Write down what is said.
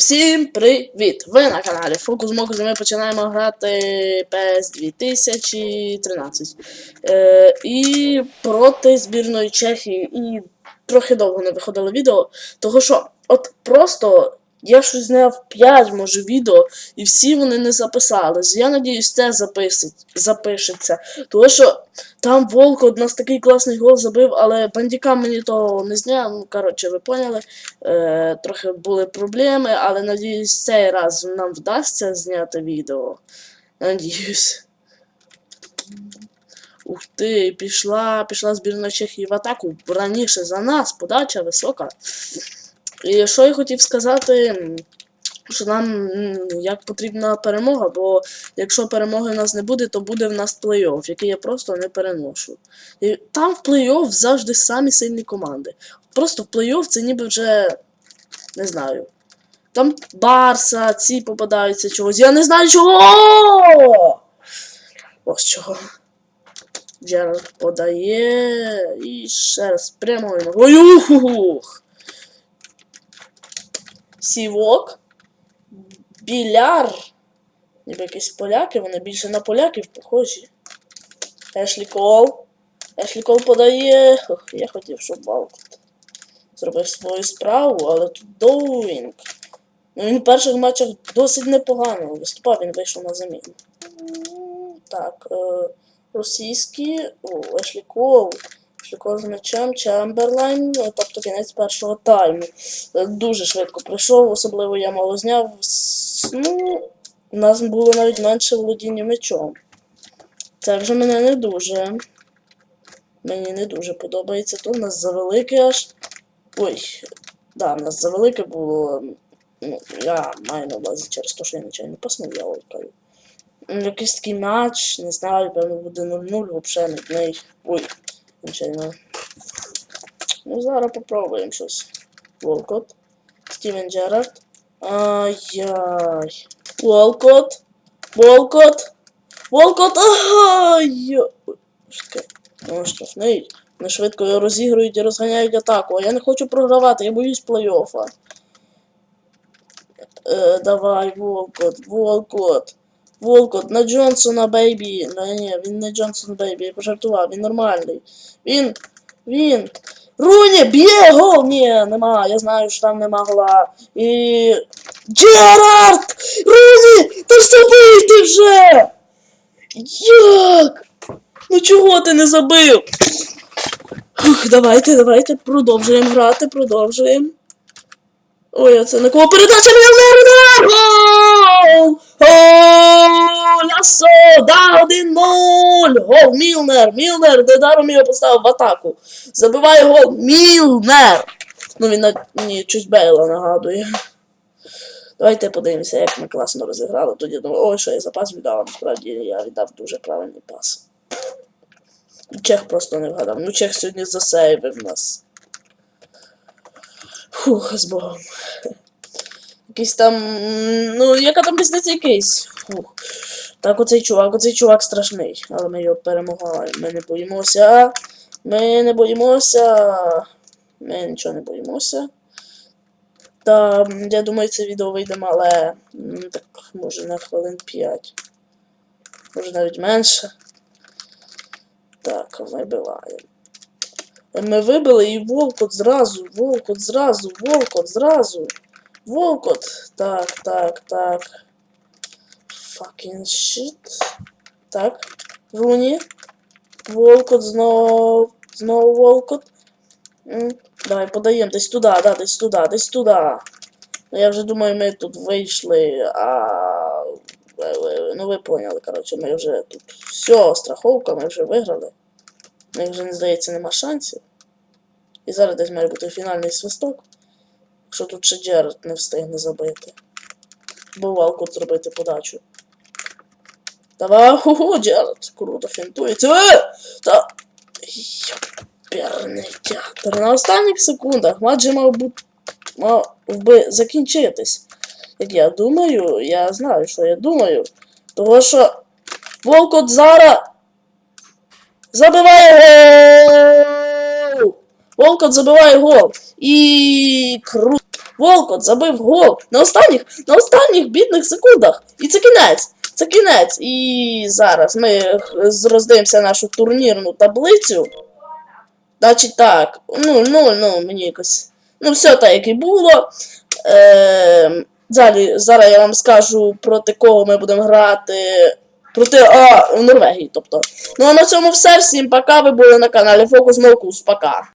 Всім привіт! Ви на каналі Фокус Мокус і ми починаємо грати PES 2013. Е, і проти збірної Чехії. І трохи довго не виходило відео, того що от просто я щось зняв 5, може, відео, і всі вони не записались. Я надіюсь, це записить, запишеться. Тому що там Волк от нас такий класний гол забив, але бандіка мені того не зняв. Ну, коротше, ви поняли. Е, трохи були проблеми, але надіюсь, цей раз нам вдасться зняти відео. Надіюсь. Ух ти, пішла, пішла збірна Чехії в атаку раніше за нас, подача висока. І що я хотів сказати, що нам як потрібна перемога, бо якщо перемоги в нас не буде, то буде в нас плей-офф, який я просто не переношу. І там в плей-офф завжди самі сильні команди. Просто в плей-офф це ніби вже не знаю. Там Барса, ці попадаються чогось. Я не знаю чого. Ось чого. Джерард подає. І ще раз прямою ногою. Ух! Сівок. Біляр. Ніби якісь поляки, вони більше на поляків похожі. Ешлі Кол. Ешлі Кол подає. Ох, я хотів, щоб Валкот зробив свою справу, але тут Доуінг. Ну, він в перших матчах досить непогано виступав, він вийшов на заміну. Так, е, російські. О, Ешлі Кол. З м'ячем, Чемберлайн, е, тобто кінець першого тайму. Е, Дуже швидко прийшов, особливо я мало зняв. Ну, у нас було навіть менше володіння м'ячом. Це вже мене не дуже. Мені не дуже подобається. То в нас завелике аж. Ой, да, в нас завелике було. Ну, я маю на увазі через те, що я нічого не паснув, я лайкаю. Якийсь такий матч, не знаю, певно буде 0-0, взагалі не. Ой, нічого. Ну, зараз попробуємо щось. Волкот. Стівен Джерард. Ай-яй. Волкот. Волкот. Волкот. Ай. Ой, що таке? Ну, штрафний. Вони швидко його розігрують і розганяють атаку. А я не хочу програвати, я боюсь плей-оффа. Е, давай, Волкот, Волкот. Волкот, на Джонсона, бейбі. Ну, ні, він не Джонсон, бейбі, я пожартував, він нормальний. Він, він. Руні, б'є гол! Ні, нема, я знаю, що там нема гола. І... Джерард! Руні! Та ж забийте вже! Як? Ну чого ти не забив? Ух, давайте, давайте, продовжуємо грати, продовжуємо. Ой, а це на кого передача Мілнер! Гол! Гол! Да, 1-0! Гол, Мілнер! Мілнер! Дедаром його поставив в атаку. Забиває гол Мілнер! Ну він на щось Бейла нагадує. Давайте подивимося, як ми класно розіграли. Тоді думаю, ой, що я запас віддав, насправді я віддав дуже правильний пас. Чех просто не вгадав. Ну, Чех сьогодні засейвив нас. Фух, з Богом. Якийсь там. Ну, яка там різниця якийсь. Фух. Так, оцей чувак, оцей чувак страшний. Але ми його перемагаємо. Ми не боїмося. Ми не боїмося. Ми нічого не боїмося. Та я думаю, це відео вийде мале. Так, може на хвилин 5. Може навіть менше. Так, вибиваємо. Ми вибили і волкот зразу, волкот зразу, волкот зразу. Волкот. Так, так, так. Fucking shit. Так. Руні. Волкот знову. Знову волкот. Давай подаємо десь туди, да, десь туди, десь туди. Ну я вже думаю, ми тут вийшли, а. е, е, Ну ви поняли, коротше, ми вже тут. Все, страховка, ми вже виграли. Них вже, не здається, нема шансів. І зараз десь має бути фінальний свисток. Якщо тут ще Джерард не встигне забити. Бо Валкот зробити подачу. Давай, ху-ху, Джерард, круто фінтується. Та... На останніх секундах матч же мав бути мав би закінчитись. Як я думаю, я знаю, що я думаю. Того що Волкот зараз забиває гол! Волкот забиває гол. І круто. Волкот забив гол на останніх, на останніх бідних секундах. І це кінець. Це кінець. І зараз ми роздивимося нашу турнірну таблицю. Значить так, ну, ну, ну, мені якось. Ну, все так, як і було. Е, далі, зараз я вам скажу, проти кого ми будемо грати. Проти а, Норвегії, тобто. Ну а на цьому все. Всім пока. Ви були на каналі Фокус Мокус. Пока.